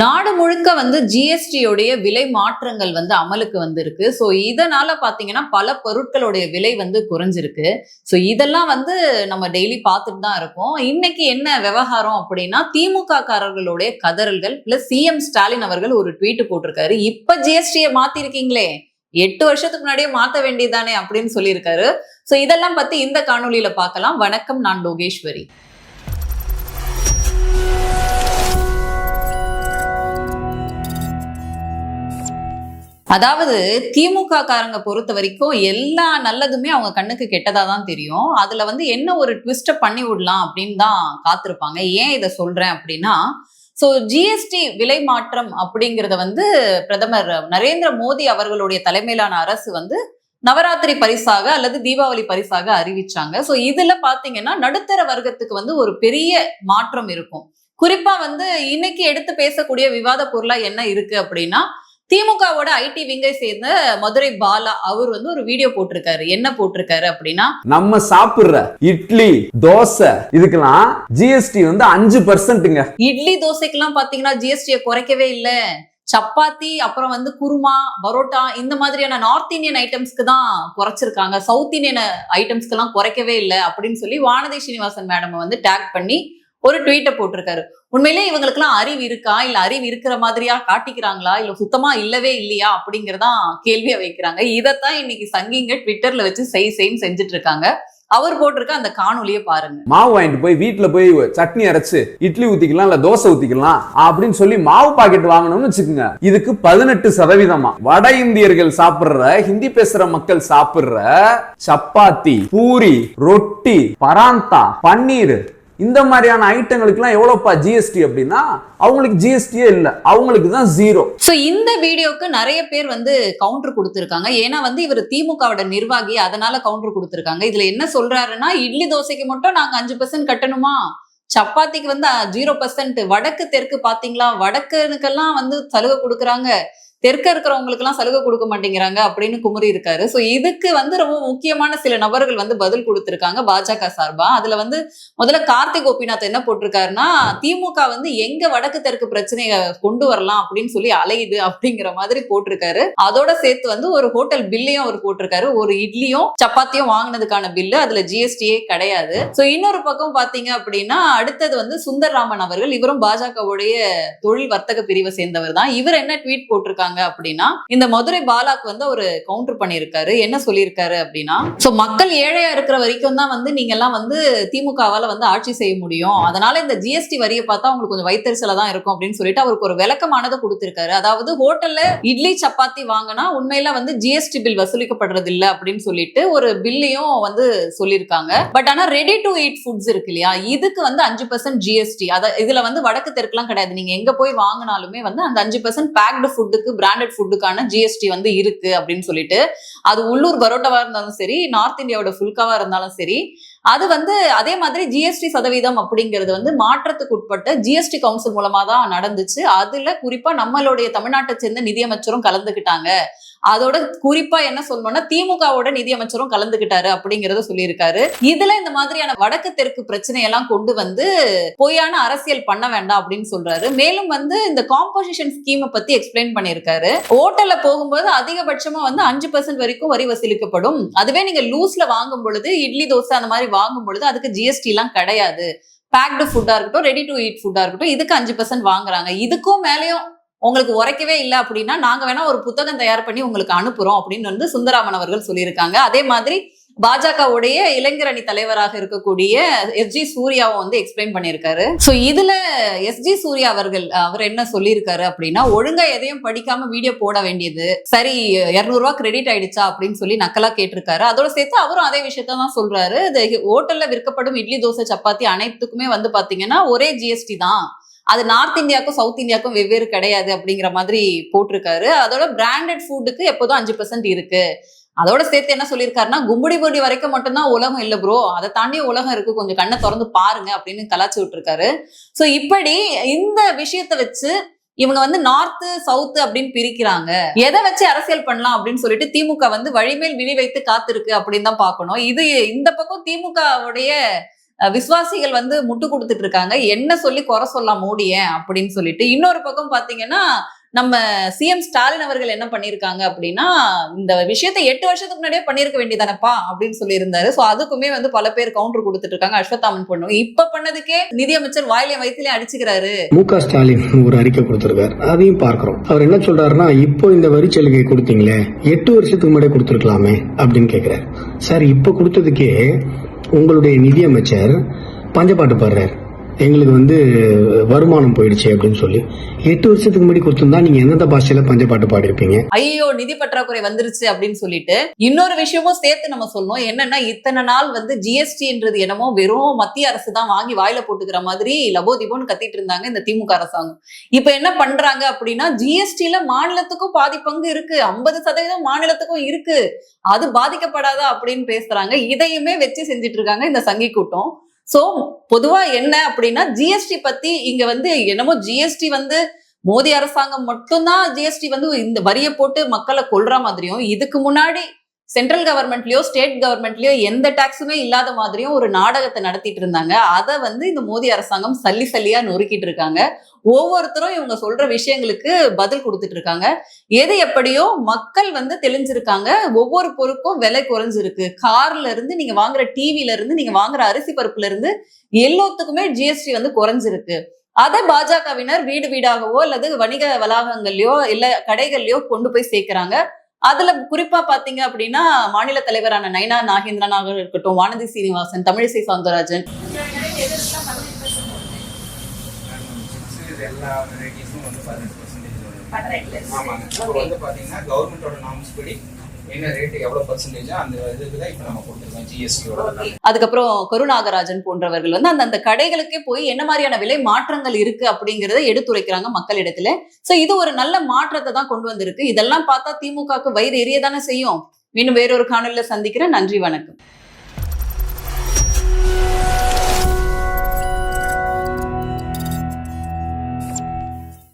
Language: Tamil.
நாடு முழுக்க வந்து ஜிஎஸ்டியோடைய விலை மாற்றங்கள் வந்து அமலுக்கு வந்திருக்கு. ஸோ இதனால பாத்தீங்கன்னா பல பொருட்களுடைய விலை வந்து குறைஞ்சிருக்கு. ஸோ இதெல்லாம் வந்து நம்ம டெய்லி பார்த்துட்டு தான் இருக்கோம். இன்னைக்கு என்ன விவகாரம் அப்படின்னா திமுக காரர்களுடைய கதறல்கள் பிளஸ் சிஎம் ஸ்டாலின் அவர்கள் ஒரு ட்வீட் போட்டிருக்காரு. இப்ப ஜிஎஸ்டியை மாத்திருக்கீங்களே. எட்டு வருஷத்துக்கு முன்னாடியே மாத்த வேண்டியதானே அப்படின்னு சொல்லியிருக்காரு. ஸோ இதெல்லாம் பத்தி இந்த காணொலியில பார்க்கலாம். வணக்கம் நான் லோகேஸ்வரி. அதாவது திமுக காரங்க பொறுத்த வரைக்கும் எல்லா நல்லதுமே அவங்க கண்ணுக்கு கெட்டதா தான் தெரியும். அதுல வந்து என்ன ஒரு ட்விஸ்ட பண்ணி விடலாம் அப்படின்னு தான் காத்திருப்பாங்க. ஏன் இதை சொல்றேன் அப்படின்னா ஸோ ஜிஎஸ்டி விலை மாற்றம் அப்படிங்கிறத வந்து பிரதமர் நரேந்திர மோடி அவர்களுடைய தலைமையிலான அரசு வந்து நவராத்திரி பரிசாக அல்லது தீபாவளி பரிசாக அறிவிச்சாங்க. ஸோ இதுல பாத்தீங்கன்னா நடுத்தர வர்க்கத்துக்கு வந்து ஒரு பெரிய மாற்றம் இருக்கும். குறிப்பா வந்து இன்னைக்கு எடுத்து பேசக்கூடிய விவாத பொருளா என்ன இருக்கு அப்படின்னா திமுகவோட ஐடி விங்கை சேர்ந்த மதுரை பாலா அவர் வந்து ஒரு வீடியோ போட்டிருக்காரு. என்ன போட்டிருக்காரு அப்படின்னா நம்ம சாப்பிடுற இட்லி தோசை இதுக்கெல்லாம் ஜிஎஸ்டி வந்து அஞ்சு பர்சன்ட்டுங்க இட்லி தோசைக்கெல்லாம் பாத்தீங்கன்னா ஜிஎஸ்டியை குறைக்கவே இல்ல. சப்பாத்தி அப்புறம் வந்து குருமா பரோட்டா இந்த மாதிரியான நார்த் இந்தியன் ஐட்டம்ஸ்க்கு தான் குறைச்சிருக்காங்க. சவுத் இந்தியன் ஐட்டம்ஸ்க்கு எல்லாம் குறைக்கவே இல்லை அப்படின்னு சொல்லி வானதி ஸ்ரீனிவாசன் மேடம் வந்து டேக் பண்ணி ஒரு ட்வீட்டை போட்டிருக்காரு. உண்மையிலே இவங்களுக்குலாம் அறிவு இருக்கா? இல்ல அறிவு இருக்கிற மாதிரியா காட்டிக்கிறாங்களா? இல்ல சுத்தமா இல்லவே இல்லையா? அப்படிங்கறதான் கேள்வியை வைக்கிறாங்க. இதைத்தான் இன்னைக்கு சங்கிங்க ட்விட்டர்ல வச்சு செய் செய்ன்னு செஞ்சுட்டு இருக்காங்க அவர் போட்டிருக்க அந்த காணொலியை பாருங்க. மாவு வாங்கிட்டு போய் வீட்டுல போய் சட்னி அரைச்சு இட்லி ஊத்திக்கலாம் இல்ல தோசை ஊத்திக்கலாம் அப்படின்னு சொல்லி மாவு பாக்கெட் வாங்கணும்னு வச்சுக்கோங்க. இதுக்கு பதினெட்டு சதவீதமா. வட இந்தியர்கள் சாப்பிடுற ஹிந்தி பேசுற மக்கள் சாப்பிடுற சப்பாத்தி பூரி ரொட்டி பராந்தா பன்னீர் இந்த மாதிரியான ஐட்டங்களுக்குலாம் எவ்வளோப்பா ஜிஎஸ்டி அப்படின்னா அவங்களுக்கு ஜிஎஸ்டியே இல்லை. அவங்களுக்கு தான் ஜீரோ ஸோ இந்த வீடியோக்கு நிறைய பேர் வந்து கவுண்டர் கொடுத்துருக்காங்க. ஏன்னா வந்து இவர் திமுகவோட நிர்வாகி அதனால கவுண்டர் கொடுத்துருக்காங்க. இதுல என்ன சொல்றாருன்னா இட்லி தோசைக்கு மட்டும் நாங்கள் அஞ்சு பர்சன்ட் கட்டணுமா? சப்பாத்திக்கு வந்து ஜீரோ பர்சன்ட் வடக்கு தெற்கு பாத்தீங்களா? வடக்குனுக்கெல்லாம் வந்து சலுகை கொடுக்குறாங்க. தெற்க இருக்கிறவங்களுக்கு எல்லாம் சலுகை கொடுக்க மாட்டேங்கிறாங்க அப்படின்னு குமுறி இருக்காரு. சோ இதுக்கு வந்து ரொம்ப முக்கியமான சில நபர்கள் வந்து பதில் கொடுத்திருக்காங்க பாஜக சார்பா. அதுல வந்து முதல்ல கார்த்திக் கோபிநாத் என்ன போட்டிருக்காருன்னா திமுக வந்து எங்க வடக்கு தெற்கு பிரச்சனையை கொண்டு வரலாம் அப்படின்னு சொல்லி அலையுது அப்படிங்கிற மாதிரி போட்டிருக்காரு. அதோட சேர்த்து வந்து ஒரு ஹோட்டல் பில்லையும் அவர் போட்டிருக்காரு. ஒரு இட்லியும் சப்பாத்தியும் வாங்கினதுக்கான பில்லு அதுல ஜிஎஸ்டியே கிடையாது. சோ இன்னொரு பக்கம் பாத்தீங்க அப்படின்னா அடுத்தது வந்து சுந்தர் ராமன் அவர்கள் இவரும் பாஜகவுடைய தொழில் வர்த்தக பிரிவை சேர்ந்தவர் தான். இவர் என்ன ட்வீட் போட்டிருக்காங்க அப்படின்னா இந்த மதுரை பாலாக்கு வந்து ஒரு கவுண்டர் பண்ணியிருக்காரு. என்ன சொல்லியிருக்காரு அப்படின்னா சோ மக்கள் ஏழையா இருக்கிற வரைக்கும் தான் வந்து நீங்க எல்லாம் வந்து திமுகவால வந்து ஆட்சி செய்ய முடியும். அதனால இந்த ஜிஎஸ்டி வரியை பார்த்தா உங்களுக்கு கொஞ்சம் வைத்தறிச்சலா தான் இருக்கும். அப்படின்னு சொல்லிட்டு அவருக்கு ஒரு விளக்கமானதை கொடுத்திருக்காரு. அதாவது ஹோட்டல்ல இட்லி சப்பாத்தி வாங்கினா உண்மையில வந்து ஜிஎஸ்டி பில் வசூலிக்கப்படுறது இல்லை அப்படின்னு சொல்லிட்டு ஒரு பில்லையும் வந்து சொல்லியிருக்காங்க. பட் ஆனா ரெடி டு ஈட் ஃபுட்ஸ் இருக்கு இல்லையா? இதுக்கு வந்து அஞ்சு பர்சன்ட் ஜிஎஸ்டி அதை இதுல வந்து வடக்கு தெற்குலாம் கிடையாது. நீங்க எங்க போய் வாங்கினாலுமே வந்து அந்த அஞ்சு பர்சன்ட் பேக்டு ஃபுட்டுக்கு பிராண்டட் ஃபுட்டுக்கான ஜிஎஸ்டி வந்து இருக்கு அப்படின்னு சொல்லிட்டு அது உள்ளூர் பரோட்டாவா இருந்தாலும் சரி நார்த் இந்தியாவோட ஃபுல்காவா இருந்தாலும் சரி அது வந்து அதே மாதிரி ஜிஎஸ்டி சதவீதம் அப்படிங்கிறது வந்து மாற்றத்துக்கு உட்பட்ட ஜிஎஸ்டி கவுன்சில் மூலமா தான் நடந்துச்சு. அதுல குறிப்பா நம்மளுடைய தமிழ்நாட்டை சேர்ந்த நிதியமைச்சரும் கலந்துக்கிட்டாங்க. அதோட குறிப்பா என்ன சொல்லணும்னா திமுகவோட நிதியமைச்சரும் கலந்துக்கிட்டாரு அப்படிங்கறத சொல்லியிருக்காரு. இதுல இந்த மாதிரியான வடக்கு தெற்கு பிரச்சனையெல்லாம் கொண்டு வந்து பொய்யான அரசியல் பண்ண வேண்டாம் அப்படின்னு சொல்றாரு. மேலும் வந்து இந்த காம்போசிஷன் ஸ்கீமை பத்தி எக்ஸ்பிளைன் பண்ணியிருக்காரு. ஹோட்டல்ல போகும்போது அதிகபட்சமா வந்து அஞ்சு பர்சன்ட் வரைக்கும் வரி வசூலிக்கப்படும். அதுவே நீங்க லூஸ்ல வாங்கும் பொழுது இட்லி தோசை அந்த மாதிரி வாங்கும் பொழுது அதுக்கு ஜிஎஸ்டி எல்லாம் கிடையாது. பேக்டு ஃபுட்டா இருக்கட்டும் ரெடி டு ஈட் ஃபுட்டா இருக்கட்டும் இதுக்கு அஞ்சு பர்சன்ட் வாங்குறாங்க. இதுக்கும் மேலேயும் உங்களுக்கு உரைக்கவே இல்லை அப்படின்னா நாங்க வேணா ஒரு புத்தகம் தயார் பண்ணி உங்களுக்கு அனுப்புறோம் அப்படின்னு வந்து சுந்தராமன் அவர்கள் சொல்லியிருக்காங்க. அதே மாதிரி பாஜகவுடைய இளைஞரணி தலைவராக இருக்கக்கூடிய எஸ் ஜி சூர்யாவும் வந்து எக்ஸ்பிளைன் பண்ணியிருக்காரு. ஸோ இதுல எஸ் ஜி சூர்யா அவர்கள் அவர் என்ன சொல்லியிருக்காரு அப்படின்னா ஒழுங்கா எதையும் படிக்காம வீடியோ போட வேண்டியது. சரி இருநூறு கிரெடிட் ஆயிடுச்சா? அப்படின்னு சொல்லி நக்கலா கேட்டிருக்காரு. அதோட சேர்த்து அவரும் அதே விஷயத்த தான் சொல்றாரு. இந்த ஹோட்டல்ல விற்கப்படும் இட்லி தோசை சப்பாத்தி அனைத்துக்குமே வந்து பாத்தீங்கன்னா ஒரே ஜிஎஸ்டி தான். அது நார்த் இந்தியாவுக்கும் சவுத் இந்தியாவுக்கும் வெவ்வேறு கிடையாது அப்படிங்கிற மாதிரி போட்டிருக்காரு. அதோட பிராண்டட் ஃபுட்டுக்கு எப்போதும் அஞ்சு பர்சன்ட் இருக்கு. அதோட சேர்த்து என்ன சொல்லியிருக்காருன்னா கும்படி பொடி வரைக்கும் மட்டும்தான் உலகம் இல்லை ப்ரோ அதை தாண்டி உலகம் இருக்கு. கொஞ்சம் கண்ணை திறந்து பாருங்க அப்படின்னு கலாச்சி விட்டுருக்காரு. ஸோ இப்படி இந்த விஷயத்தை வச்சு இவங்க வந்து நார்த்து சவுத்து அப்படின்னு பிரிக்கிறாங்க. எதை வச்சு அரசியல் பண்ணலாம் அப்படின்னு சொல்லிட்டு திமுக வந்து வழிமேல் விழி வைத்து காத்திருக்கு அப்படின்னு தான் பார்க்கணும். இது இந்த பக்கம் திமுகவுடைய விசுவாசிகள் வந்து முட்டு கொடுத்துட்டு இருக்காங்க. என்ன சொல்லி குறை சொல்லலாம் மோடிய அப்படின்னு சொல்லிட்டு. இன்னொரு பக்கம் பாத்தீங்கன்னா நம்ம சிஎம் ஸ்டாலின் அவர்கள் என்ன பண்ணியிருக்காங்க அப்படின்னா இந்த விஷயத்தை எட்டு வருஷத்துக்கு முன்னாடியே பண்ணிருக்க வேண்டியதானப்பா அப்படின்னு சொல்லியிருந்தாரு. ஸோ அதுக்குமே வந்து பல பேர் கவுண்டர் கொடுத்துட்டு இருக்காங்க. அஸ்வத்தாமன் பொண்ணு. இப்ப பண்ணதுக்கே நிதியமைச்சர் வாயிலே வயிற்றுலயே அடிச்சுக்கிறாரு. மு க ஸ்டாலின் ஒரு அறிக்கை கொடுத்திருக்காரு. அதையும் பார்க்கிறோம். அவர் என்ன சொல்றாருன்னா இப்போ இந்த வரி சலுகை கொடுத்தீங்களே எட்டு வருஷத்துக்கு முன்னாடியே கொடுத்துருக்கலாமே அப்படின்னு கேட்கிறாரு சார் இப்ப கொடுத்ததுக்கே உங்களுடைய நிதியமைச்சர் பஞ்சப்பாட்டு பாடுறாரு. எங்களுக்கு வந்து வருமானம் போயிடுச்சு அப்படின்னு சொல்லி. எட்டு வருஷத்துக்கு முன்னாடி கொடுத்திருந்தா நீங்க எந்தெந்த பாஷையில பஞ்சப்பாட்டு பாடிருப்பீங்க ஐயோ நிதி பற்றாக்குறை வந்துருச்சு அப்படின்னு சொல்லிட்டு இன்னொரு விஷயமும் சேர்த்து நம்ம சொல்லணும். என்னன்னா இத்தனை நாள் வந்து ஜிஎஸ்டின்றது என்னமோ வெறும் மத்திய அரசு தான் வாங்கி வாயில போட்டுக்கிற மாதிரி லபோதிபோன்னு கத்திட்டு இருந்தாங்க இந்த திமுக அரசாங்கம். இப்ப என்ன பண்றாங்க அப்படின்னா ஜிஎஸ்டில மாநிலத்துக்கும் பாதி பங்கு இருக்கு. ஐம்பது சதவீதம் மாநிலத்துக்கும் இருக்கு. அது பாதிக்கப்படாதா அப்படின்னு பேசுறாங்க. இதையுமே வச்சு செஞ்சுட்டு இருக்காங்க இந்த சங்கி கூட்டம். ஸோ பொதுவாக என்ன அப்படின்னா ஜிஎஸ்டி பத்தி இங்க வந்து என்னமோ ஜிஎஸ்டி வந்து மோடி அரசாங்கம் மட்டும்தான் ஜிஎஸ்டி வந்து இந்த வரியை போட்டு மக்களை கொள்ற மாதிரியும் இதுக்கு முன்னாடி சென்ட்ரல் கவர்மெண்ட்லயோ ஸ்டேட் கவர்மெண்ட்லயோ எந்த டாக்ஸுமே இல்லாத மாதிரியும் ஒரு நாடகத்தை நடத்திட்டு இருந்தாங்க. அதை வந்து இந்த மோடி அரசாங்கம் சல்லி சல்லியா நொறுக்கிட்டு இருக்காங்க. ஒவ்வொருத்தரும் இவங்க சொல்ற விஷயங்களுக்கு பதில் கொடுத்துட்டு இருக்காங்க. எது எப்படியோ மக்கள் வந்து தெளிஞ்சிருக்காங்க. ஒவ்வொரு பொருட்கும் விலை குறைஞ்சிருக்கு. கார்ல இருந்து நீங்க வாங்குற டிவில இருந்து நீங்க வாங்குற அரிசி பருப்புல இருந்து எல்லாத்துக்குமே ஜிஎஸ்டி வந்து குறைஞ்சிருக்கு. அதை பாஜகவினர் வீடு வீடாகவோ அல்லது வணிக வளாகங்கள்லயோ இல்ல கடைகள்லயோ கொண்டு போய் சேர்க்கிறாங்க. அதுல குறிப்பா பாத்தீங்க அப்படின்னா மாநில தலைவரான நைனா நாகேந்திரனாக இருக்கட்டும் வானதி சீனிவாசன் தமிழிசை சவுந்தரராஜன். இது எல்லா வெரைட்டிஸும் வந்து பதினெட்டு பர்சன்டேஜ் ஆமாங்க இப்போ வந்து பார்த்தீங்கன்னா கவர்மெண்டோட நார்ம்ஸ் படி என்ன ரேட் எவ்வளோ பர்சன்டேஜோ அந்த இதுக்கு தான் இப்போ நம்ம கொடுத்துருக்கோம் ஜிஎஸ்டியோட அதுக்கப்புறம் கருணாகராஜன் போன்றவர்கள் வந்து அந்தந்த கடைகளுக்கே போய் என்ன மாதிரியான விலை மாற்றங்கள் இருக்கு அப்படிங்கறத எடுத்துரைக்கிறாங்க மக்களிடத்துல. சோ இது ஒரு நல்ல மாற்றத்தை தான் கொண்டு வந்திருக்கு. இதெல்லாம் பார்த்தா திமுகவுக்கு வயிறு எரியதானே செய்யும். மீண்டும் வேறொரு காணொலியில சந்திக்கிறேன். நன்றி வணக்கம்.